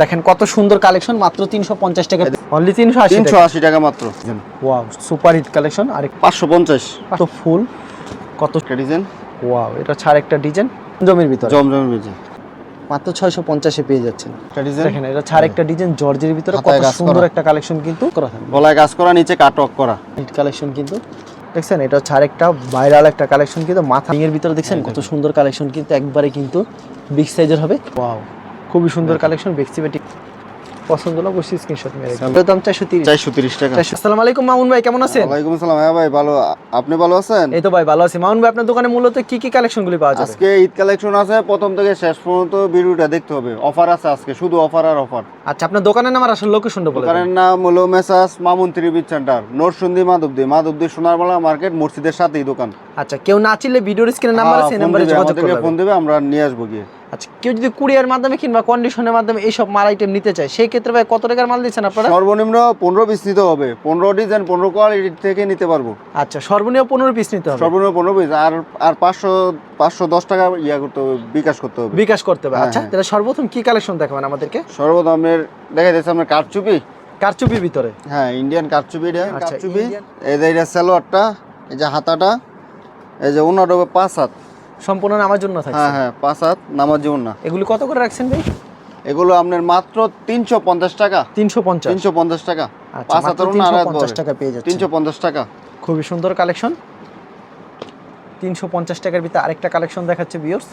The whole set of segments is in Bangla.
দেখেন কত সুন্দর কালেকশন মাত্র তিনশো পঞ্চাশ টাকা। অনলি তিনশো আশি তিনশো আশি টাকা মাত্র। ওয়াও সুপার হিট কালেকশন আর পাঁচশো পঞ্চাশ। ফুল কত ডিজাইন ওয়াও এটা ছাড় একটা ডিজাইন জমির ভিতরে। জমজমের বেজে মাত্র ছয়শো পঞ্চাশে পেয়ে যাচ্ছেন। দেখেন এটা ছাড় একটা ডিজাইন জর্জের ভিতরে কত সুন্দর একটা কালেকশন কিন্তু করা গলায় কাজ করা নিচে কাটক করা। হিট কালেকশন কিন্তু। দেখছেন এটা ছাড় একটা ভাইরাল একটা কালেকশন কিন্তু মাথা এর ভিতরে দেখছেন কত সুন্দর কালেকশন কিন্তু একবারে কিন্তু বিগ সাইজের হবে। ওয়াও খুবই সুন্দর কালেকশন বেক্সি বেটি পছন্দ হলো অবশ্যই স্ক্রিনশট মেরে এটার দাম চারশো তিরিশ। চারশো তিরিশ টাকা। আসসালামু আলাইকুম মামুন ভাই কেমন আছেন? ওয়ালাইকুম আসসালাম। হ্যাঁ ভাই ভালো। আপনি ভালো আছেন? এই তো ভাই ভালো আছি। মামুন ভাই আপনার দোকানে মূলত কি কি কালেকশনগুলি পাওয়া যাবে? আজকে ঈদ কালেকশন আছে প্রথম থেকে শেষ পর্যন্ত ভিডিওটা দেখতে হবে। অফার আছে আজকে শুধু অফার আর অফার আচ্ছা আপনার দোকানের নাম আর আসল লোকেশনটা বলে দোকানের নাম হলো messrs Mamun ত্রিবিদ centre Narsundi Madhabdi. Madhabdi Sonarbala market মসজিদের সাথেই দোকান। আচ্ছা কেউ না চিনলে ভিডিওর স্ক্রিনে নাম্বার আছে হ্যাঁ, নাম্বারে যোগাযোগ ফোন করবে দেবে আমরা নিয়ে আসব গিয়ে। আচ্ছা কেউ যদি কুরিয়ার মাধ্যমে কিংবা কন্ডিশনের মাধ্যমে এইসব মাল আইটেম নিতে চায় সেই ক্ষেত্রে ভাই কত টাকার মাল দিচ্ছেন আপনারা? সর্বনিম্ন পনেরো পিস নিতে হবে। পনেরো ডিজাইন পনেরো কোয়ালিটি থেকে নিতে পারব। আচ্ছা সর্বনিম্ন পনেরো পিস নিতে হবে। সর্বনিম্ন পনেরো পিস আর আর পাঁচশো পাঁচশো দশ টাকা ইয়া করতে হবে বিকাশ করতে হবে। বিকাশ করতে হবে। আচ্ছা হ্যাঁ। তাহলে সর্বপ্রথম কি কালেকশন দেখাবেন আমাদেরকে? সর্বদামের দেখা যাচ্ছে আপনার কারচুপি। কারচুপির ভিতরে। হ্যাঁ ইন্ডিয়ান কারচুপি আচ্ছা, কারচুপি। এই যে এটা সালোয়ারটা এই যে হাতাটা এই যে উনার পাঁচ হাত। সম্পূর্ণ আমার জন্য থাকছে। হ্যাঁ হ্যাঁ পাঁচ হাত নামার জীবন না এগুলি কত করে রাখছেন ভাই? এগুলো আপনার মাত্র তিনশো পঞ্চাশ টাকা। তিনশো পঞ্চাশ। তিনশো পঞ্চাশ টাকা। আচ্ছা পাঁচ হাতের 350 টাকা পেয়ে যাচ্ছে তিনশো পঞ্চাশ টাকা। খুবই সুন্দর কালেকশন। তিনশো পঞ্চাশ টাকার ভিতরে আরেকটা কালেকশন দেখাচ্ছে বিয়র্স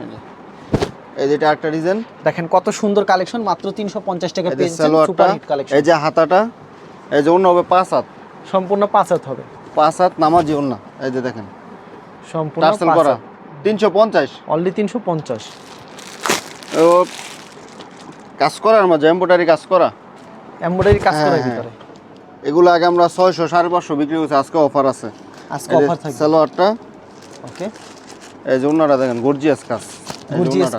এই যে। এই যেটা একটা ডিজাইন দেখেন কত সুন্দর কালেকশন মাত্র তিনশো পঞ্চাশ টাকা এই যে পেয়ে সুপার হিট কালেকশন। এই যে হাতাটা এই যে অন্য হবে পাঁচ হাত। সম্পূর্ণ পাঁচ হাত হবে। পাঁচ হাত নামার জীবন না এই যে দেখেন। সম্পূর্ণ করা। তিনশো পঞ্চাশ। অনলি তিনশো পঞ্চাশ। ও কাজ করার মাঝে এম্বোটারি কাজ করা? কাজ হ্যাঁ, করার হ্যাঁ। ভিতরে। এগুলো আগে আমরা ছয়শো সাড়ে পাঁচশো বিক্রি করছি আজকে অফার আছে। আজকে অফার থাকবে। সালোয়ারটা। ওকে এই যে অন্যরা দেখেন গর্জিয়াস কাজ। গুরজিয়াস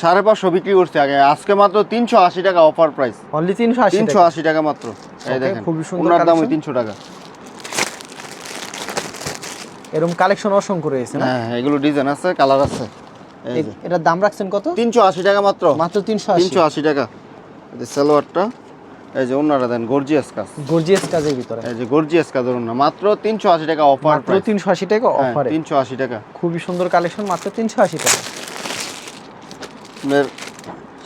সাড়ে পাঁচশো বিক্রি করছি আগে। আজকে মাত্র তিনশো আশি টাকা অফার প্রাইস অনলি তিনশো আশি তিনশো আশি টাকা মাত্র। এই দেখেন খুবই সুন্দর দাম ওই তিনশো টাকা। এরকম কালেকশন অসংখ্য রয়েছে না? হ্যাঁ হ্যাঁ, এগুলো ডিজাইন আছে কালার আছে। এটার দাম রাখছেন কত? তিনশো আশি টাকা মাত্র। মাত্র তিনশো তিনশো আশি টাকা। এই যে সালোয়ারটা এই যে ওনারা দেন গর্জিয়াস কাজ। গর্জিয়াস কাজের ভিতরে। এই যে গর্জিয়াস কাজের ওনা মাত্র তিনশো আশি টাকা অফার মাত্র তিনশো আশি টাকা অফারে তিনশো আশি টাকা। খুবই সুন্দর কালেকশন মাত্র তিনশো আশি টাকা। আপনার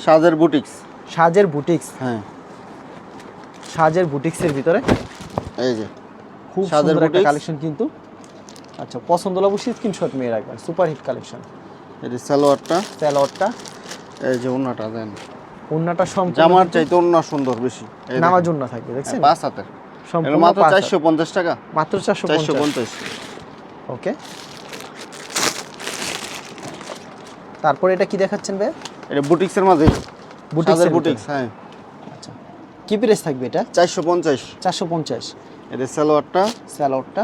সাজের বুটিক্স সাজের বুটিক্স হ্যাঁ। সাজের বুটিক্সের ভিতরে। এই যে। খুব সুন্দর একটা কালেকশন কিন্তু। আচ্ছা পছন্দ হলে অবশ্যই স্ক্রিনশট নিয়ে রাখবেন সুপার হিট কালেকশন এই যে সালোয়ারটা। এই যে ওনাটা দেন। ওন্নাটা সম্পূর্ণ জামার চাইতে ওনা সুন্দর বেশি। দেখেন। নামার থাকবে দেখছেন? হ্যাঁ, পাঁচ হাতের। সম্পূর্ণ মাত্র পাঁচ হাত। চারশো পঞ্চাশ টাকা। মাত্র চারশো চারশো পঞ্চাশ। পঞ্চাশ ওকে। তারপর এটা কি দেখাচ্ছেন ভাই? এটা বুটিক্সের মাঝে। বুটিক্সের। বুটিক্স হ্যাঁ। আচ্ছা। কি প্রাইস থাকবে এটা? চারশো পঞ্চাশ। চারশো পঞ্চাশ। এটা সালোয়ারটা। স্যালোয়ারটা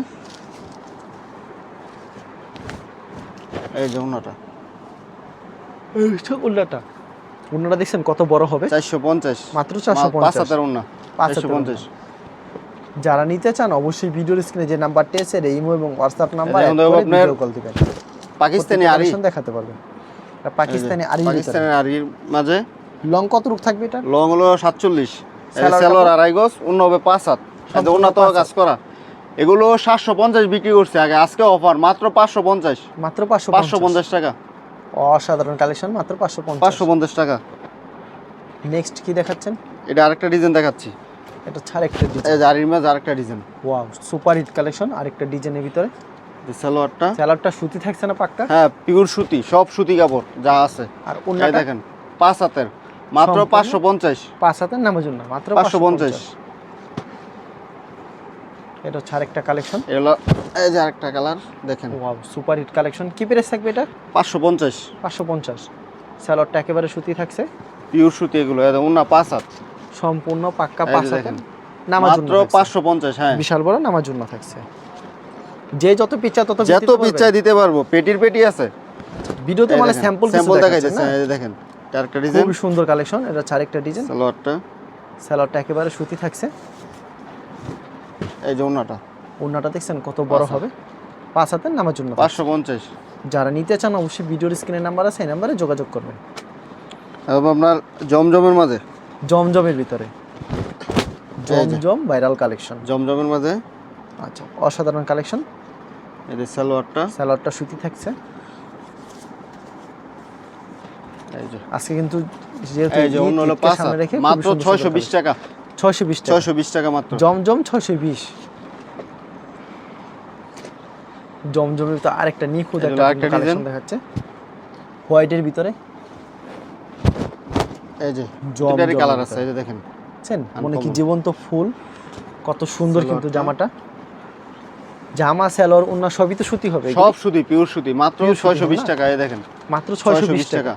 এই যে ওনাটা উল্লাটা উন্নাটা। দেখছেন কত বড় হবে? চারশো পঞ্চাশ। মাত্র 450 পাঁচ হাতের ওনা চারশো পঞ্চাশ। যারা নিতে চান অবশ্যই ভিডিওর স্ক্রিনে যে নাম্বারটি আছে ইমো এবং হোয়াটসঅ্যাপ নাম্বার এখন কল দিবেন। পাকিস্তানি আরি। দেখাতে পারবেন। এটা পাকিস্তানি আরি পাকিস্তানের আরির মাঝে। লং কত রূপ থাকবে এটা? লং হলো সাতচল্লিশ। Salwar সেলোয়ার কাপড়? আড়াই গজ অন্য হবে পাঁচ হাত। সম্পূর্ণ ওনা কাজ করা। এগুলো সাতশো পঞ্চাশ বিক্রি করছে আগে আজকে অফার মাত্র পাঁচশো পঞ্চাশ। মাত্র পাঁচশো পাঁচশো পঞ্চাশ টাকা। অসাধারণ কালেকশন মাত্র পাঁচশো পঞ্চাশ। পাঁচশো পঞ্চাশ টাকা। নেক্সট কি দেখাচ্ছেন? এটা আরেকটা ডিজাইন দেখাচ্ছি। এটা ছাড় একটা ডিজাইন আরির মাঝে আরেকটা design wow super hit collection আরেকটা ডিজাইনের ভিতরে। সালোয়ারটা? স্যালাডটা সুতি থাকছে না পাক্কা? হ্যাঁ পিওর সুতি সব সুতি কাপড় যা আছে। আর এই দেখেন পাঁচ হাতের। মাত্র পাঁচশো পঞ্চাশ। পাঁচ হাতের নামের জন্য মাত্র পাঁচশো পঞ্চাশ। এটা ছাড় একটা কালেকশন। এগুলো এই যে আরেকটা কালার দেখেন। Wow super hit collection. কি প্রাইস থাকবে এটা? পাঁচশো পঞ্চাশ। পাঁচশো পঞ্চাশ। স্যালাডটা একেবারে সুতি থাকছে। পিওর সুতি এগুলো একদম উন্না পাঁচ হাত। সম্পূর্ণ পাক্কা পাঁচ নামার জন্য মাত্র। পাঁচশো পঞ্চাশ হ্যাঁ। বিশাল বড় নামার জন্য থাকছে। যে যত পিচ্ছা তত যত পিচ্ছায় দিতে পারব পেটির পেটি আছে। ভিডিওতে মানে স্যাম্পল স্যাম্পল কিছু দেখাই দেখাচ্ছে দিচ্ছে না? এই যে দেখেন আরেকটা ডিজাইন খুবই সুন্দর কালেকশন এটা ছাড় একটা ডিজাইন সালোয়ারটা স্যালাডটা একেবারে সুতি থাকছে। এই যে উন্নাটা ওড়নাটা দেখছেন কত বড় হবে? পাঁচ হাতের নামার জন্য পাঁচশো পঞ্চাশ। যারা নিতে চান অবশ্যই ভিডিওর স্ক্রিনের নাম্বার আছে এই নাম্বারে যোগাযোগ করবেন। এবং আপনার জমজমের মাঝে। জমজমের ভিতরে। Zamzam viral collection. জমজমের মাঝে। আচ্ছা অসাধারণ কালেকশন। এই যে সালোয়ারটা। স্যালাডটা সুতি থাকছে। আজকে কিন্তু যেহেতু হাত। মাত্র ছয়শো বিশ টাকা। ছয়শো বিশ ছয়শো বিশ টাকা মাত্র। জমজম ছয়শো বিশ। জমজমের তো আরেকটা নিখুঁত একটা কালেকশন দেখাচ্ছে। হোয়াইটের ভিতরে। এই যে জমজমের কালার আছে এই যে দেখেন। বুঝছেন? মনে কি জীবন্ত ফুল। কত সুন্দর কিন্তু জামাটা। জামা স্যালোর অন্য সবই তো সুতি হবে। সব সুতি পিওর সুতি। মাত্র Pure সুতি ছয়শো হবে বিশ না? টাকা এই দেখেন। মাত্র ছয়শো ছয়শো বিশ বিশ টাকা। টাকা।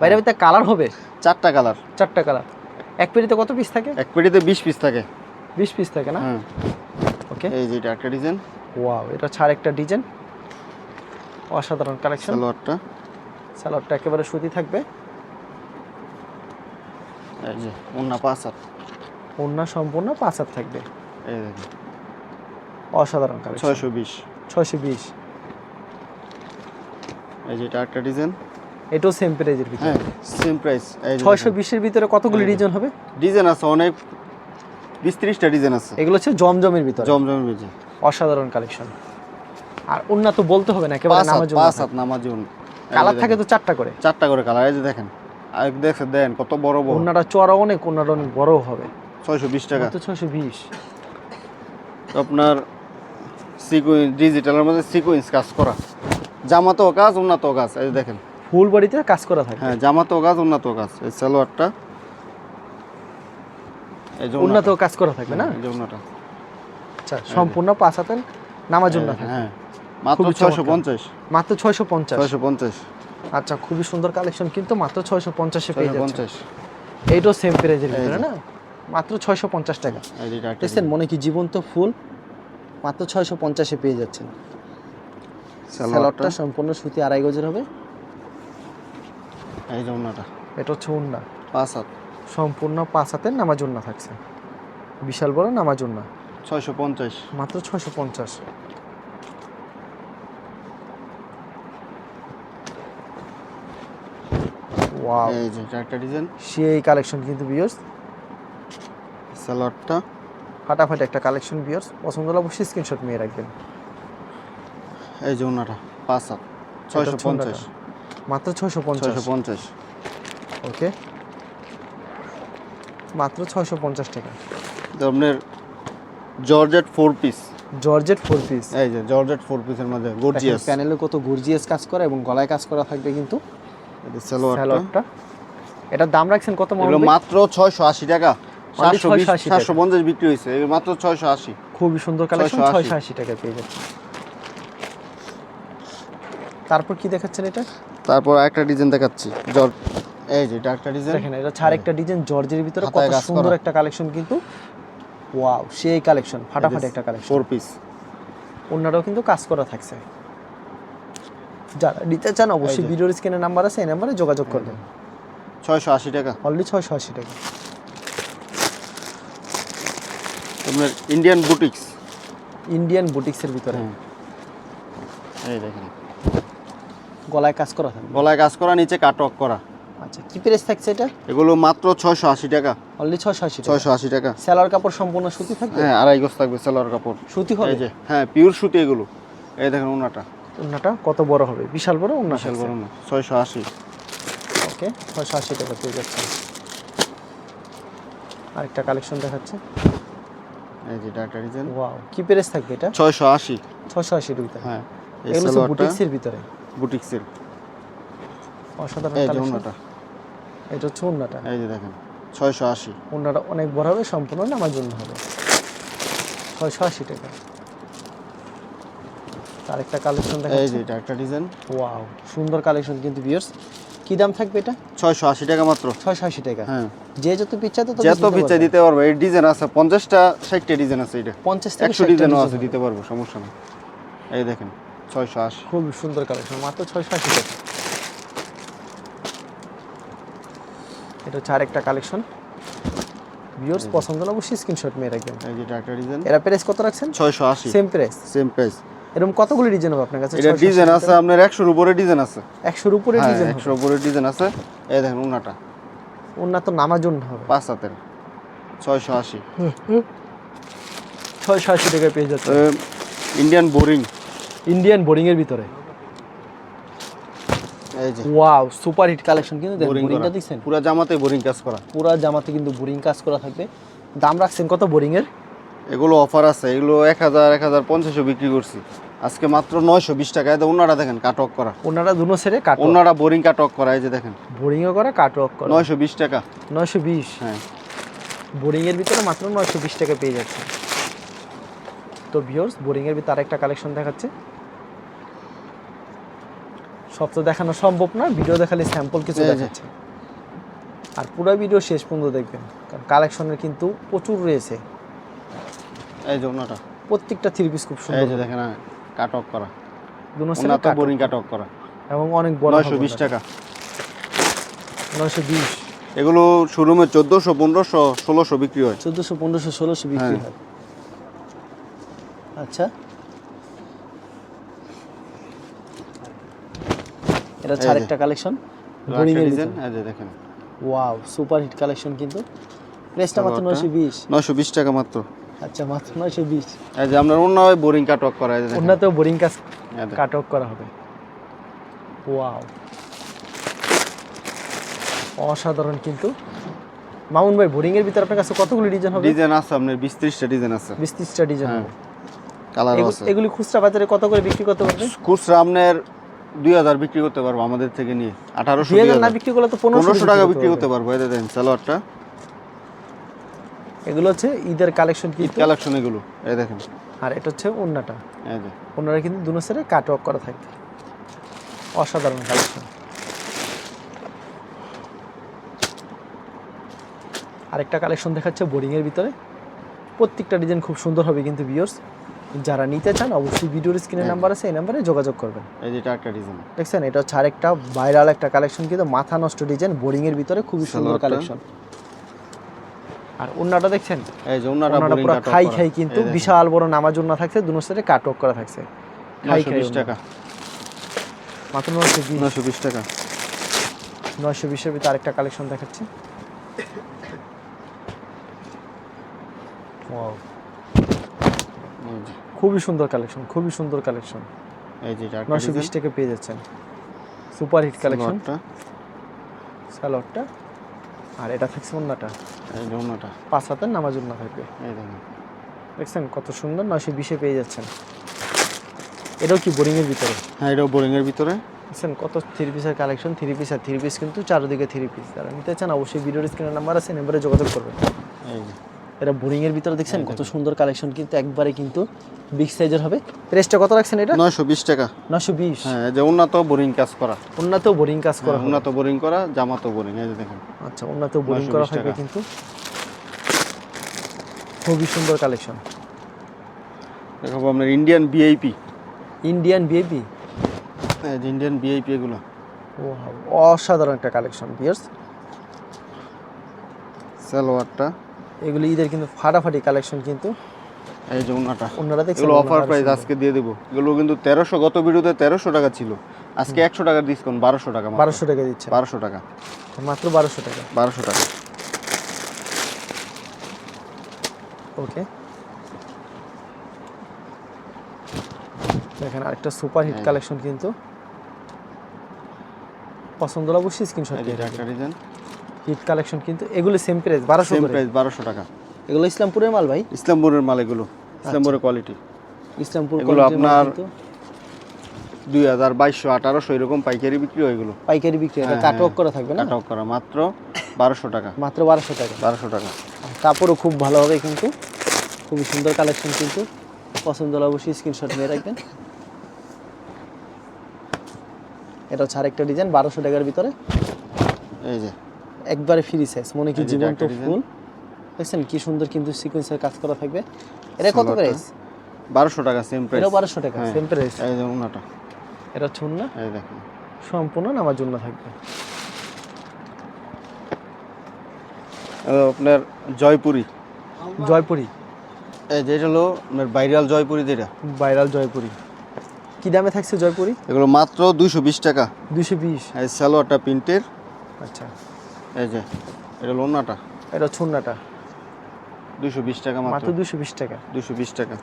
বাইরে ভিতরে কালার হবে? চারটা কালার চারটা কালার এক পেটিতে কত পিস থাকে? এক পেটিতে বিশ পিস থাকে। বিশ পিস থাকে না? হ্যাঁ। ওকে এই যে এটা একটা ডিজাইন ওয়াও এটা ছাড় একটা ডিজাইন অসাধারণ কালেকশন সালোয়ারটা। স্যালোয়ারটা একেবারে সুতি থাকবে। এই যে ওন্না পাঁচ হাত। ওড়না সম্পূর্ণ পাঁচ হাত থাকবে। এই দেখেন। অসাধারণ কালেকশন ছয়শো বিশ। ছয়শো বিশ। এই যে এটা একটা ডিজাইন এটাও সেম প্রাইজের ভিতরে। হ্যাঁ সেম প্রাইস এই যে ছয়শো বিশের ভিতরে কতগুলি এই যে। ডিজাইন হবে? ডিজাইন আছে অনেক বিশ ত্রিশটা ডিজাইন আছে। এগুলো হচ্ছে জমজমের ভিতরে। জমজমের বেজে অসাধারণ কালেকশন আর ওড়না তো বলতে হবে না একেবারে নামাজ পাঁচ হাত নামাজ কালার থাকে তো চারটা করে। চারটা করে কালার এই যে দেখেন। আর দেখছেন দেন কত বড় বড়। ওড়নাটা চড়া অনেক ওড়নাটা অনেক বড় হবে। ছয়শো বিশ টাকা। তো ছয়শো বিশ। আপনার সিকুয়েন্স ডিজিটালের মধ্যে সিকুয়েন্স কাজ করা। জামাতেও কাজ উন্নত কাজ এই দেখেন। ফুল বডিতে কাজ করা থাকে হ্যাঁ জামাতেও কাজ উন্নত কাজ এই সালোয়ারটা। উন্নত কাজ করা থাকবে না? এই যে ওড়নাটা। আচ্ছা সম্পূর্ণ পাঁচ হাতের নামাজ ওড়না থাকে হ্যাঁ। মাত্র ছয়শো। পঞ্চাশ। মাত্র ছয়শো পঞ্চাশ। ছয়শো পঞ্চাশ। আচ্ছা খুবই সুন্দর কালেকশন কিন্তু মাত্র ছয়শো পঞ্চাশে পেয়ে যাচ্ছে। পঞ্চাশ। এইটাও সেম প্রাইজের ভিতরে না? মাত্র ছয়শো পঞ্চাশ টাকা। দেখছেন মনে কি জীবন্ত ফুল? মাত্র ছয়শো পঞ্চাশে পেয়ে যাচ্ছেন। স্যালাডটা সম্পূর্ণ সুতি আড়াই গজের হবে। এই যে এটা হচ্ছে উন্না। পাঁচ হাত। সম্পূর্ণ পাঁচ হাতের নামাজ উন্না থাকছে। বিশাল বড় নামাজ উন্না। ছয়শো পঞ্চাশ। মাত্র ছয়শো পঞ্চাশ। ওয়াও। এই যে একটা ডিজাইন। সেই কালেকশন কিন্তু বিয়ার্স সালোয়ারটা ফাটাফাটি একটা কালেকশন বিয়ার্স পছন্দ হলে অবশ্যই স্ক্রিনশট নিয়ে রাখবেন। এই যে ওড়নাটা পাঁচ হাত। ছয়শো পঞ্চাশ। মাত্র ছয়শো পঞ্চাশ। পঞ্চাশ। ওকে। মাত্র ছয়শো পঞ্চাশ টাকা। আপনার georgette four piece. Georgette four piece. এই যে জর্জেট ফোর পিসের মধ্যে গর্জিয়াস প্যানেলে কত গর্জিয়াস কাজ করা এবং গলায় কাজ করা থাকবে কিন্তু। সালোয়ারটা। এটার দাম রাখছেন কত মাত্র ছয়শো আশি টাকা। সাতশো বিশ 680 টাকা। সাতশো পঞ্চাশ বিক্রি হয়েছে। মাত্র ছয়শো আশি। খুবই সুন্দর কালেকশন ছয়শো আশি। টাকা পেয়ে যাচ্ছে তারপর কি দেখাচ্ছেন এটা? তারপর একটা ডিজাইন দেখাচ্ছি জর্জ এই যে এটা একটা ডিজাইন দেখেন এটা ছাড় একটা ডিজাইন জর্জের ভিতরে কত সুন্দর একটা কালেকশন কিন্তু। ওয়াও সেই কালেকশন ফাটাফাটি একটা কালেকশন ফোর পিস অন্যরাও কিন্তু কাজ করা থাকছে। যারা নিতে চান অবশ্যই। ভিডিওর স্ক্রিনে নাম্বার আছে এই নাম্বারে যোগাযোগ করবেন ছয়শো আশি টাকা। অনলি ছয়শো আশি টাকা। আপনার ইন্ডিয়ান বুটিক্স ইন্ডিয়ান বুটিক্সের ভিতরে। এই দেখেন। গলায় কাজ করা থাকবে? গলায় কাজ করা নিচে কাটক করা। আচ্ছা কি প্রাইস থাকছে এটা? এগুলো মাত্র ছয়শো আশি টাকা। অনলি ছয়শো আশি টাকা? ছয়শো আশি টাকা। সেলার কাপড় সম্পূর্ণ সুতি থাকবে? হ্যাঁ আড়াই গোছ থাকবে সালোয়ার কাপড়। সুতি হবে? এই যে হ্যাঁ পিওর সুতি এগুলো। এই দেখেন ওনাটা ওন্নাটা কত বড় হবে? বিশাল বড় ওন্না বিশাল বড় না ছয়শো আশি। ওকে ছয়শো আশি টাকা পেয়ে যাচ্ছে। আরেকটা কালেকশন দেখাচ্ছে। এই যে একটা ডিজাইন। ওয়াও কি প্রাইস থাকবে এটা? ছয়শো আশি। ছয়শো আশির ভিতরে হ্যাঁ এই এগুলো সালোয়ারটা বুটিক্সের ভিতরে। বুটিক্সের। অসাধারণ এই যে কালেকশন এটা হচ্ছে ওন্নাটা। এই যে দেখেন ছয়শো আশি। ওন্নাটা অনেক বড় হবে সম্পূর্ণ নামার জন্য হবে। ছয়শো আশি টাকা। আরেকটা কালেকশন এই যে এটা একটা ডিজাইন ওয়াও সুন্দর কালেকশন কিন্তু বিয়ার্স কি দাম থাকবে এটা? ছয়শো আশি টাকা মাত্র। ছয়শো আশি টাকা। হ্যাঁ। যে যত পিচ্ছা তত যত পিচ্ছা দিতে পারব। এই ডিজাইন আছে পঞ্চাশটা ষাটটা ডিজাইন আছে এটা। পঞ্চাশ থেকে একশো 60টা ডিজাইনও আছে দিতে পারব সমস্যা নেই। এই দেখেন। ছয়শো আশি। খুব সুন্দর কালেকশন মাত্র ছয়শো আশি টাকা। এটা হচ্ছে আরেকটা কালেকশন ভিউয়ার্স পছন্দ হলে অবশ্যই স্ক্রিনশট মেয়ে রাখবেন। এই যেটা একটা ডিজাইন এরা প্রাইস কত রাখছেন? ছয়শো আশি। সেম প্রাইস সেম প্রাইস এরকম কতগুলি ডিজাইন হবে আপনার কাছে? এটা ডিজাইন আছে আপনার একশোর উপরে ডিজাইন আছে। একশোর উপরে হ্যাঁ ডিজাইন একশোর উপরে ডিজাইন আছে। এই দেখেন উনাটা। ওনার তো নামার জন্য হবে। পাঁচ হাতের। ছয়শো আশি। ছয়শো আশি টাকায় পেয়ে যাচ্ছে। ইন্ডিয়ান বোরিং ইন্ডিয়ান বোরিং এর ভিতরে। এই যে। ওয়াও সুপার হিট কালেকশন কিন্তু বোরিংটা দেখছেন পুরো জামাতে বোরিং কাজ করা। পুরা জামাতে কিন্তু বোরিং কাজ করা থাকবে। দাম রাখছেন কত বোরিং এর? এগুলো অফার আছে এগুলো এক হাজার এক হাজার পঞ্চাশও বিক্রি করছি। আজকে মাত্র নয়শো বিশ টাকায় তো ওনারা দেখেন কাটক করা। ওনারা দুনো সেরে কাট ওনারা বোরিং কাটক করা এই যে দেখেন। বোরিংও করা কাট ওয়ার্ক করা। নয়শো বিশ টাকা। নয়শো বিশ? হ্যাঁ। বোরিং এর ভিতরে মাত্র নয়শো বিশ টাকা পেয়ে যাচ্ছে। তো ভিউর্স বোরিং এর ভিতরে আরেকটা কালেকশন দেখাচ্ছে। সব তো দেখানো সম্ভব না ভিডিও দেখালে স্যাম্পল কিছু এই যে। দেখাচ্ছে। আর পুরো ভিডিও শেষ পর্যন্ত দেখবেন কারণ কালেকশনের কিন্তু প্রচুর রয়েছে। এই যে ওনাটা। প্রত্যেকটা থ্রি পিস খুব সুন্দর এই যে দেখেন হ্যাঁ, কাটক করা। দুনো ওনার তো বোরিং কাটক করা। এবং অনেক বড় নয়শো বিশ টাকা। নয়শো বিশ। এগুলো শোরুমে চোদ্দোশো পনেরোশো ষোলোশো বিক্রি হয়। চোদ্দোশো পনেরোশো ষোলোশো বিক্রি হ্যাঁ। হয়। আচ্ছা। এটা ছাড় একটা কালেকশন বোরিং এর ডিজাইন এই যে দেখেন। ওয়াও সুপার হিট কালেকশন কিন্তু। প্রাইসটা মাত্র সালোয়ারটা? নয়শো বিশ। নয়শো বিশ টাকা মাত্র। আচ্ছা মাত্র নয়শো বিশ। এই যে আপনার অন্য বোরিং কাটক করা এই যে। ওনাতেও বোরিং কাজ কাট অফ করা হবে। ওয়াও অসাধারণ কিন্তু। মামুন ভাই বোরিং এর ভিতরে আপনার কাছে কতগুলো ডিজাইন হবে? ডিজাইন আছে আপনার বিশ ত্রিশটা ডিজাইন আছে। বিশ ত্রিশটা ডিজাইন হ্যাঁ। হবে। আছে। এগুলি খুচরা বাজারে কত করে বিক্রি করতে পারবে? খুচরা আপনার দুই হাজার বিক্রি করতে পারব আমাদের থেকে নিয়ে। আঠারোশো না বিক্রি করলে তো পনেরোশো টাকা বিক্রি করতে পারব দেখেন সালোয়ারটা। এগুলো হচ্ছে ঈদের কালেকশন কিন্তু। কালেকশন এগুলো এই দেখেন। আর এটা হচ্ছে এই যে। অন্যরা কিন্তু দুনো কাট অফ করা অসাধারণ কালেকশন আরেকটা কালেকশন দেখাচ্ছে বোরিং এর ভিতরে। প্রত্যেকটা ডিজাইন খুব সুন্দর হবে কিন্তু ভিউয়ার্স যারা নিতে চান অবশ্যই ভিডিওর স্ক্রিনের নাম্বার আছে এই নাম্বারে যোগাযোগ করবেন। এই যে এটা একটা ডিজাইন দেখছেন এটা হচ্ছে আরেকটা ভাইরাল একটা কালেকশন কিন্তু মাথা নষ্ট ডিজাইন বোরিং এর ভিতরে খুবই সুন্দর কালেকশন আর অন্যটা দেখছেন? এই যে বোরিং পুরো খাই খাই কিন্তু বিশাল বড় নামাজ জন্য থাকছে দুনো সাইডে কাট অফ করা থাকছে। খাই 920 খাই টাকা। মাত্র নয়শো বিশ। নয়শো বিশ টাকা। নয়শো বিশের ভিতরে আরেকটা কালেকশন দেখাচ্ছি। যে। খুবই সুন্দর কালেকশন খুবই সুন্দর কালেকশন এই যে বিশ ডিজাইন টাকা পেয়ে যাচ্ছেন। সুপার হিট কালেকশন স্যালোয়ারটা আর এটা থাকছে অন্যটা এই যে পাঁচ হাতের নামাজ না থাকবে। এই দেখেন। দেখছেন কত সুন্দর নয়শো বিশে পেয়ে যাচ্ছেন। এটাও কি বোরিংয়ের ভিতরে? হ্যাঁ এটাও বোরিং এর ভিতরে। দেখছেন কত থ্রি পিসের কালেকশন থ্রি পিস আর থ্রি পিস কিন্তু চারদিকে থ্রি পিস যারা নিতে চান অবশ্যই ভিডিওর স্ক্রিনের নাম্বার আছে নাম্বারে যোগাযোগ করবেন। এই যে। এটা বোরিং এর ভিতরে দেখছেন? কত সুন্দর কালেকশন কিন্তু একবারে কিন্তু বিগ সাইজের হবে। প্রেসটা কত রাখছেন এটা? নয়শো বিশ টাকা। নশো বিশ? হ্যাঁ এই যে উন্নত বোরিং কাজ করা। অন্যতেও বোরিং কাজ করা হবে। উন্নত বোরিং করা জামাতো বোরিং এই যে দেখেন। আচ্ছা অন্যতেও বোরিং 920 করা থাকবে কিন্তু। খুবই সুন্দর কালেকশন। দেখাবো আপনার ইন্ডিয়ান বিআইপি ইন্ডিয়ান বেবি এই যে ইন্ডিয়ান বিআইপি এগুলো। অসাধারণ একটা কালেকশন বিয়ার্স সালোয়ারটা। এগুলো ঈদের কিন্তু ফাটাফাটি কালেকশন কিন্তু এই যে ওনাটা অন্যরা দেখছেন এগুলো অফার প্রাইস আজকে দিয়ে দেবো। এগুলো কিন্তু তেরোশো গত ভিডিওতে তেরোশো টাকা ছিল। আজকে একশো টাকা ডিসকাউন্ট বারোশো টাকা বারোশো টাকা দিচ্ছে। বারোশো টাকা। মাত্র বারোশো টাকা। বারোশো টাকা। ওকে। দেখেন আরেকটা সুপার হিট কালেকশন কিন্তু। পছন্দ হলে অবশ্যই স্ক্রিনশট এই যে হিট কালেকশন কিন্তু এগুলো সেম প্রাইস বারোশো সেম প্রাইস বারোশো টাকা। এগুলো ইসলামপুরের মাল ভাই? ইসলামপুরের মাল এগুলো ইসলামপুরের কোয়ালিটি ইসলামপুর এগুলো আপনার দুই হাজার বাইশশো আঠারোশো এরকম পাইকারি বিক্রি হয় এগুলো। পাইকারি বিক্রি হ্যাঁ, হ্যাঁ। করা থাকবে না? কাটাও করা মাত্র বারোশো টাকা। মাত্র বারোশো টাকা। বারোশো টাকা। কাপড়ও খুব ভালো হবে কিন্তু। খুবই সুন্দর কালেকশন কিন্তু। পছন্দ হলে অবশ্যই স্ক্রিনশট নিয়ে রাখবেন। এটা হচ্ছে আরেকটা ডিজাইন বারোশো টাকার ভিতরে। এই যে। একবারে ফ্রি সাইজ মনে কি জীবন্ত ফুল দেখছেন কি সুন্দর কিন্তু সিকোয়েন্সের কাজ করা থাকবে। এটা কত প্রাইস বারোশো টাকা সেম প্রাইস এটাও বারোশো টাকা হ্যাঁ। সেম প্রাইস এই যে ওনাটা। এটা হচ্ছে না এই দেখেন। সম্পূর্ণ নামার জন্য থাকবে। আপনার জয়পুরি। জয়পুরি। এই যে হলো আপনার ভাইরাল জয়পুরি যেটা। ভাইরাল জয়পুরি। কি দামে থাকছে জয়পুরি? এগুলো মাত্র দুইশো বিশ টাকা। দুশো বিশ। এই সালোয়ারটা প্রিন্টের। আচ্ছা। এই যে এটা লোনাটা? এটা ছুন্নাটা দুশো বিশ টাকা মাত্র। দুশো বিশ টাকা। দুশো বিশ টাকা।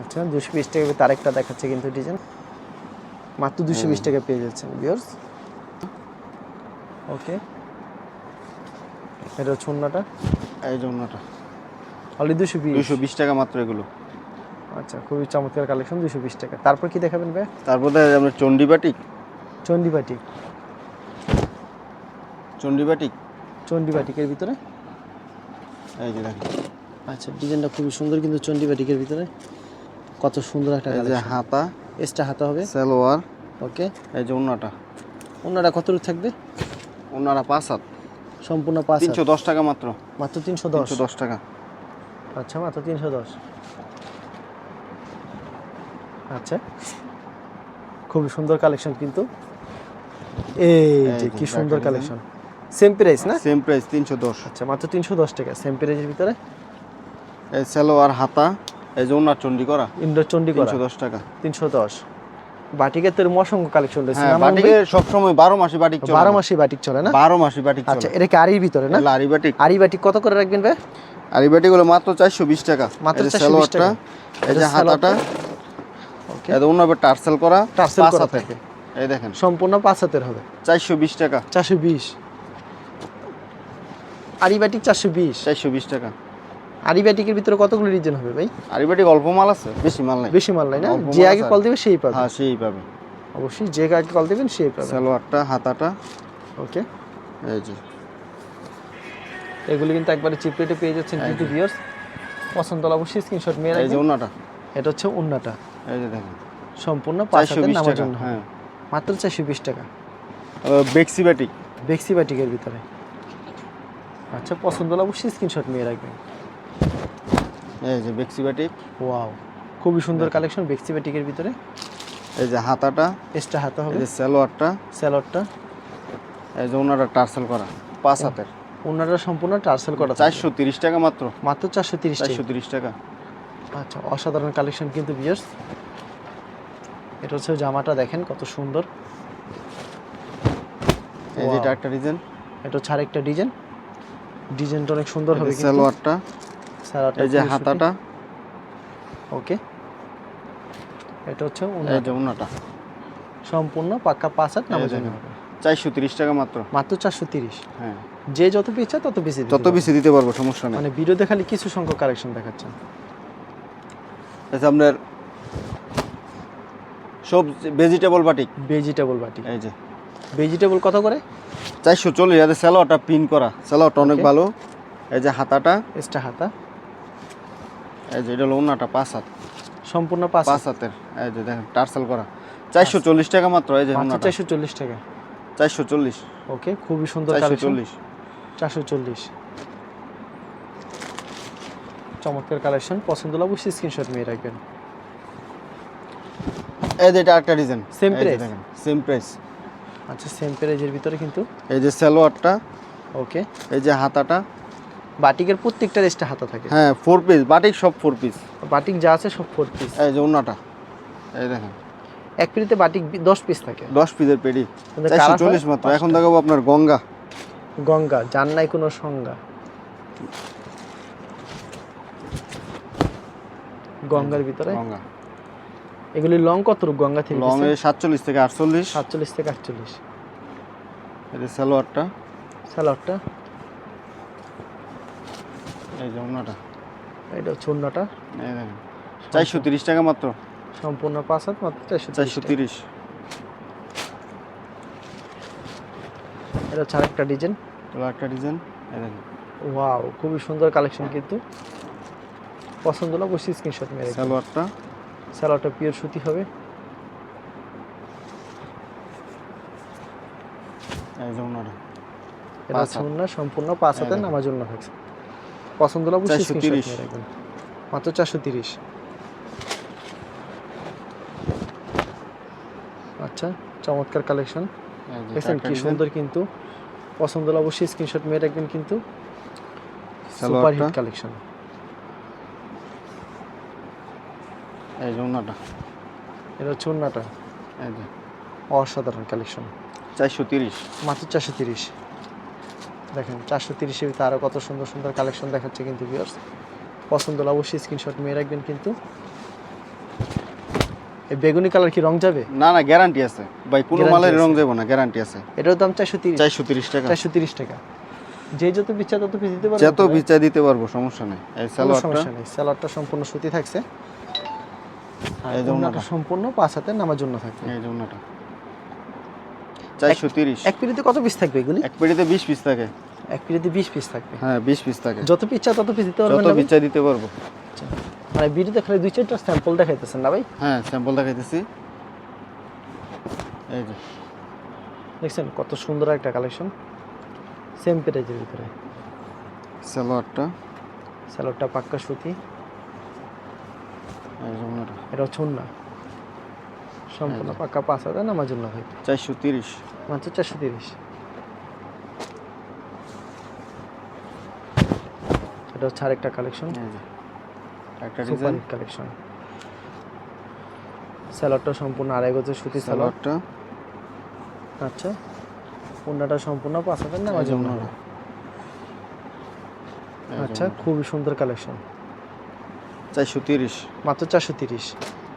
আচ্ছা দুশো বিশ টাকা তার একটা দেখাচ্ছে কিন্তু ডিজাইন। মাত্র দুশো বিশ টাকা পেয়ে যাচ্ছেন বিয়ার্স ওকে। এটা ছুন্নাটা এই যে ওনাটা অলরেডি দুশো বিশ। দুশো বিশ টাকা মাত্র এগুলো। আচ্ছা খুবই চমৎকার কালেকশন দুশো বিশ টাকা। তারপর কি দেখাবেন ভাই তারপর দেখা যায় আপনার চণ্ডীবাটিক? চন্ডিবাটিকের ভিতরে? এই যে দেখেন। আচ্ছা ডিজাইনটা খুবই সুন্দর কিন্তু চন্ডিবাটিকের ভিতরে। কত সুন্দর একটা এই যে হাতা। এক্সট্রা হাতা হবে। সালোয়ার। ওকে। এই যে ওনাটা অন্যটা কত দূর থাকবে? ওনারা পাঁচ হাত। সম্পূর্ণ পাঁচ তিনশো দশ টাকা মাত্র। মাত্র তিনশো দশ? দশ টাকা। আচ্ছা মাত্র তিনশো দশ। আচ্ছা। খুবই সুন্দর কালেকশন কিন্তু। এই যে কি সুন্দর কালেকশন সেম প্রাইস না? সেম প্রাইস তিনশো দশ। আচ্ছা মাত্র তিনশো দশ টাকা সেম প্রাইসের ভিতরে? এই সালোয়ার হাতা এই যে ওনার চণ্ডী করা ইন্ডোর করা। তিনশো দশ টাকা। তিনশো দশ। বাটিকের অসংখ্য কালেকশন রয়েছে হ্যাঁ? বাটিকে সবসময় বারো মাসে বাটিক চলে বারো। মাসে বাটিক চলে না? বারো মাসে বাটিক আচ্ছা এটা কি আড়ির ভিতরে না? আরি বাটিক আড়ি বাটিক কত করে রাখবেন ভাই? আরি বাটিকগুলো মাত্র চারশো বিশ টাকা। মাত্র এই যে 420 সালোয়ারটা টাকা। এই যে হাতাটা ওকে এই অন্য টার্সেল করা টার্সেল করা থাকে। এই দেখেন। সম্পূর্ণ পাঁচ হাতের হবে। চারশো বিশ টাকা। চারশো বিশ। আড়ি বাটিক চারশো বিশ। চারশো বিশ টাকা। আড়ি বাটিকের ভিতরে কতগুলো রিজন হবে ভাই? আরি বাটিক অল্প মাল আছে বেশি মাল নাই। বেশি মাল নাই না? যে আগে কল দিবে সেই পাবে। হ্যাঁ সেই পাবে। অবশ্যই যে আগে কল দিবেন সেই পাবে। সালোয়ারটা হাতাটা। ওকে এই যে। এগুলো কিন্তু একবারে চিপ রেটে পেয়ে যাচ্ছেন কিন্তু ভিউয়ার্স পছন্দ হলে অবশ্যই স্ক্রিনশট মেরে এই যে রাখবেন। ওনাটা এটা হচ্ছে অন্যটা এই যে দেখেন। সম্পূর্ণ পাঁচ চারশো হাতের বিশ নামার টাকা হ্যাঁ। মাত্র চারশো বিশ টাকা। বেক্সি বাটিক বেক্সি বাটিকের ভিতরে। আচ্ছা পছন্দ হলে অবশ্যই স্ক্রিনশট নিয়ে রাখবেন। এই যে বেক্সি বাটিক ওয়াও খুবই সুন্দর কালেকশন বেক্সি বাটিকের ভিতরে। এই যে হাতাটা। এক্সট্রা হাতে এই হবে যে সালোয়ারটা। স্যালাডটা এই যে ওনাটা টার্সেল করা পাঁচ হাতের। ওনারা সম্পূর্ণ টার্সেল করা থাকবে। চারশো তিরিশ টাকা মাত্র। মাত্র চারশো তিরিশ চারশো তিরিশ টাকা। আচ্ছা অসাধারণ কালেকশন কিন্তু বিয়ার্স এটা হচ্ছে জামাটা দেখেন কত সুন্দর। এই যে এটা একটা ডিজাইন এটা হচ্ছে আরেকটা ডিজাইন ডিজাইনটা অনেক সুন্দর হবে সালোয়ারটা সালোয়ারটা এই যে হাতাটা। ওকে। এটা হচ্ছে ওনাটা। সম্পূর্ণ পাক্কা পাঁচ হাত জন্য চারশো তিরিশ টাকা মাত্র। মাত্র চারশো তিরিশ। হ্যাঁ। যে যত বেচে তত বেশি পারবে। বেশি দিতে পারব সমস্যা নেই। মানে ভিডিওতে খালি কিছু সংখ্যক কালেকশন দেখাচ্ছেন। আচ্ছা আপনার সব ভেজিটেবল বাটিক ভেজিটেবল বাটি এই যে। ভেজিটেবল কত করে? চারশো চল্লিশ হাজার স্যালোয়ারটা পিন করা। স্যালোয়ারটা অনেক ভালো। এই যে হাতাটা। এক্সট্রা হাতা। এই যে এটা হলো ওনাটা পাঁচ হাত। সম্পূর্ণ পাঁচ পাঁচ হাতের এই যে দেখেন টার্সেল করা। চারশো চল্লিশ টাকা মাত্র এই যে চারশো চল্লিশ টাকা। চারশো চল্লিশ। ওকে খুবই সুন্দর চারশো চল্লিশ। চারশো চল্লিশ। চমৎকার কালেকশন পছন্দ হলে অবশ্যই স্ক্রিনশট নিয়ে রাখবেন। এই যে এটা একটা ডিজাইন price? দেখেন সেম প্রাইস আচ্ছা সেম প্রাইজের ভিতরে কিন্তু? এই যে সালোয়ারটা ওকে এই যে হাতাটা। বাটিকের প্রত্যেকটা এক্সট্রা হাতা থাকে? হ্যাঁ ফোর পিস বাটিক সব ফোর পিস বাটিক যা আছে সব ফোর পিস এই যে ওনাটা এই দেখেন। এক পিড়িতে বাটিক দশ পিস থাকে? দশ পিসের পেডি চারশো চল্লিশ মাত্র। এখন দেখাবো আপনার গঙ্গা। গঙ্গা যার নাই কোনো সংজ্ঞা। গঙ্গার ভিতরে? গঙ্গা। এগুলি লং কত রূপ গঙ্গা থেকে লং এ সাতচল্লিশ থেকে আটচল্লিশ। সাতচল্লিশ থেকে আটচল্লিশ। এই যে সালোয়ারটা। স্যালাডটা এই যে ওনাটা এটা হচ্ছে এই দেখেন চারশো তিরিশ টাকা মাত্র। সম্পূর্ণ পাঁচ হাত মাত্র চারশো চারশো তিরিশ। এটা হচ্ছে আরেকটা ডিজাইন। একটা ডিজাইন। এই দেখেন। ওয়াও খুবই সুন্দর কালেকশন কিন্তু। পছন্দ হলে অবশ্যই স্ক্রিনশট মেরে। সালোয়ারটা। স্যালাডটা পিওর সুতি হবে। এটা হাত। সম্পূর্ণ পাঁচ দেখেন। নামার জন্য থাকছে। পছন্দ হলে অবশ্যই স্ক্রিনশট 430 মেরে রাখবেন। মাত্র চারশো তিরিশ। আচ্ছা চমৎকার কালেকশন দেখছেন কি সুন্দর কিন্তু। পছন্দ হলে অবশ্যই স্ক্রিনশট মেরে রাখবেন কিন্তু। সুপার হিট কালেকশন এই যে এটা হচ্ছে এই যে। অসাধারণ কালেকশন চারশো তিরিশ। মাত্র চারশো তিরিশ। দেখেন চারশো তিরিশের ভিতরে আরও কত সুন্দর সুন্দর কালেকশন দেখাচ্ছে কিন্তু ভিউয়ার্স পছন্দ হলে অবশ্যই স্ক্রিনশট নিয়ে রাখবেন কিন্তু। এই বেগুনি কালার কি রং যাবে? না না গ্যারান্টি আছে। ভাই কোনো মালের রং যাব না গ্যারান্টি আছে। এটার দাম চারশো তিরিশ। চারশো তিরিশ টাকা। চারশো তিরিশ টাকা। যে যত পিচ্ছা তত পিস দিতে পারবেন যত তো ভাই? বিচা দিতে পারব সমস্যা নেই। এই সমস্যা নেই। স্যালাডটা সম্পূর্ণ সুতি থাকছে। এই যে। সম্পূর্ণ পাঁচ হাতে নামার জন্য থাকবে। এই জন্যটা চারশো তিরিশ। এক পিড়িতে কত পিস থাকবে এগুলি? এক পেটিতে বিশ পিস থাকে। এক পিড়িতে বিশ পিস থাকবে। হ্যাঁ বিশ পিস থাকে। যত পিচ্ছা তত পিস দিতে পারবেন যত ভাই? দিতে পারব। মানে বিড়িতে খালি দুই চারটা স্যাম্পল দেখাইতেছেন না ভাই? হ্যাঁ স্যাম্পল দেখাইতেছি। এই যে। দেখছেন কত সুন্দর একটা কালেকশন সেম প্রাইজের ভিতরে। সালোয়ারটা স্যালোডটা পাক্কা সুতি। এটা সম্পূর্ণ পাঁচ হাজার হয় চারশো তিরিশ। মাত্র চারশো তিরিশ। এটা হচ্ছে আরেকটা কালেকশন একটা ডিজাইন কালেকশন স্যালাডটা সম্পূর্ণ আড়াই গজের সুতি আচ্ছা। পণ্যটা সম্পূর্ণ পাঁচ হাজার আচ্ছা খুবই সুন্দর কালেকশন চারশো তিরিশ। মাত্র চারশো তিরিশ।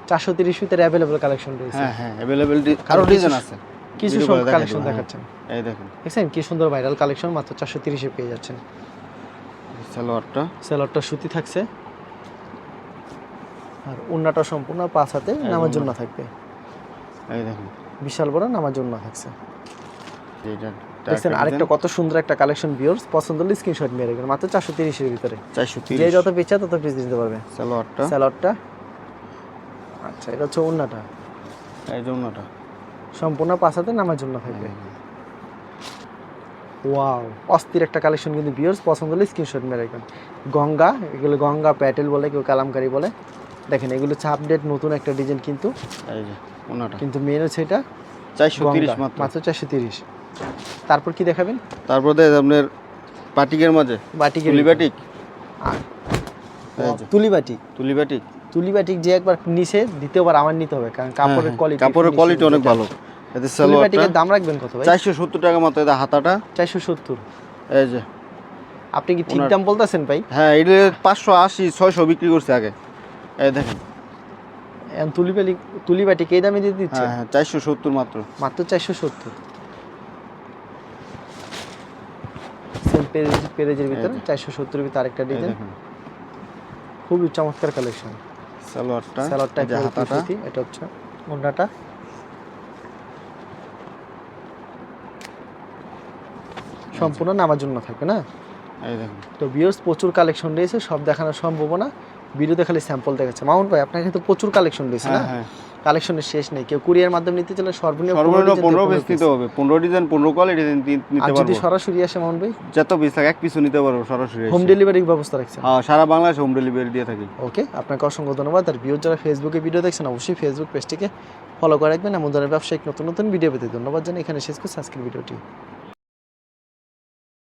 চারশো তিরিশ ভিতরে অ্যাভেলেবল কালেকশন রয়েছে। হ্যাঁ হ্যাঁ অ্যাভেলেবেল আরও আরও ডিজাইন আছে। কিছু কালেকশন হ্যাঁ। দেখাচ্ছেন। এই দেখেন। দেখছেন কি সুন্দর ভাইরাল কালেকশন মাত্র চারশো তিরিশে পেয়ে যাচ্ছেন। সালোয়ারটা। স্যালাডটা সুতি থাকছে। আর উন্নাটা সম্পূর্ণ পাঁচ হাতে নামার জন্য থাকবে। এই দেখেন। বিশাল বড় নামার জন্য থাকছে। এইটা দেখছেন আরেকটা কত সুন্দর একটা কালেকশন ভিউর্স পছন্দ হলে স্ক্রিনশট নিয়ে রাখবেন মাত্র চারশো তিরিশের ভিতরে। চারশো যে যত পিছা তত পিস দিতে পারবে। সালোয়ারটা স্যালাডটা আচ্ছা এটা হচ্ছে উন্নাটা এই জন্যটা সম্পূর্ণ পাঁচ হাতে নামার জন্য থাকবে। ওয়াও অস্থির একটা কালেকশন কিন্তু ভিউর্স পছন্দ হলে স্ক্রিনশট মেরে রাখবেন। গঙ্গা এগুলো গঙ্গা প্যাটেল বলে কেউ কালামকারি বলে। দেখেন এগুলো হচ্ছে আপডেট নতুন একটা ডিজাইন কিন্তু এই যে ওনাটা কিন্তু মেন হচ্ছে এটা চারশো তিরিশ গঙ্গা মাত্র। মাত্র চারশো তিরিশ। তারপর কি দেখাবেন? তারপর দেখ আপনার বাটিকের মাঝে বাটিকের তুলি বাটি তুলি বাটিক। যে একবার নিচে দ্বিতীয়বার আমার নিতে হবে কারণ হ্যাঁ, কাপড়ের হ্যাঁ। কোয়ালিটি কাপড়ের কোয়ালিটি অনেক ভালো। এতে তুলিবাটিকের দাম রাখবেন কত ভাই? 470 টাকা মতো এটা হাতাটা। 470 এই যে। আপনি কি ঠিক দাম বলতেছেন ভাই? হ্যাঁ এটা 580 600 বিক্রি করছে আগে। এই দেখেন। তুলি বাটি কে দামে দিয়ে দিচ্ছে? হ্যাঁ, হ্যাঁ 470 মাত্র। মাত্র 470 সেম পেরেজ পেরেজের ভিতরে। চারশো সত্তরের ভিতরে আরেকটা ডিজাইন খুবই চমৎকার কালেকশন সালোয়ারটা যে হাতাটা। এটা হচ্ছে ওন্নাটা সম্পূর্ণ নামার জন্য থাকবে না? তো ভিউয়ার্স প্রচুর কালেকশন রয়েছে সব দেখানো সম্ভব না। ভিডিওতে খালি স্যাম্পল দেখাচ্ছে। মামুন ভাই আপনার কিন্তু প্রচুর কালেকশন রয়েছে না? হ্যাঁ হ্যাঁ। কালেকশনের শেষ নেই। কেউ কুরিয়ার মাধ্যমে নিতে চাইলে সর্বনিম্ন সর্বনিম্ন 15 পনেরো পিস নিতে হবে। পনেরো ডিজাইন পনেরো কোয়ালিটি নিতে আর যদি সরাসরি আসে মন ভাই? যত পিস থাকে এক পিসও নিতে পারব সরাসরি হোম ডেলিভারি ডেলিভারির ব্যবস্থা রাখছেন? হ্যাঁ সারা বাংলাদেশে হোম ডেলিভারি দিয়ে থাকি। ওকে আপনাকে অসংখ্য ধন্যবাদ। আর ভিউ যারা ফেসবুকে ভিডিও দেখছেন অবশ্যই ফেসবুক পেজটিকে ফলো করে রাখবেন। এমন ধরনের ব্যবসায়িক নতুন নতুন ভিডিও পেতে ধন্যবাদ জানাই এখানে শেষ করছি আজকের ভিডিওটি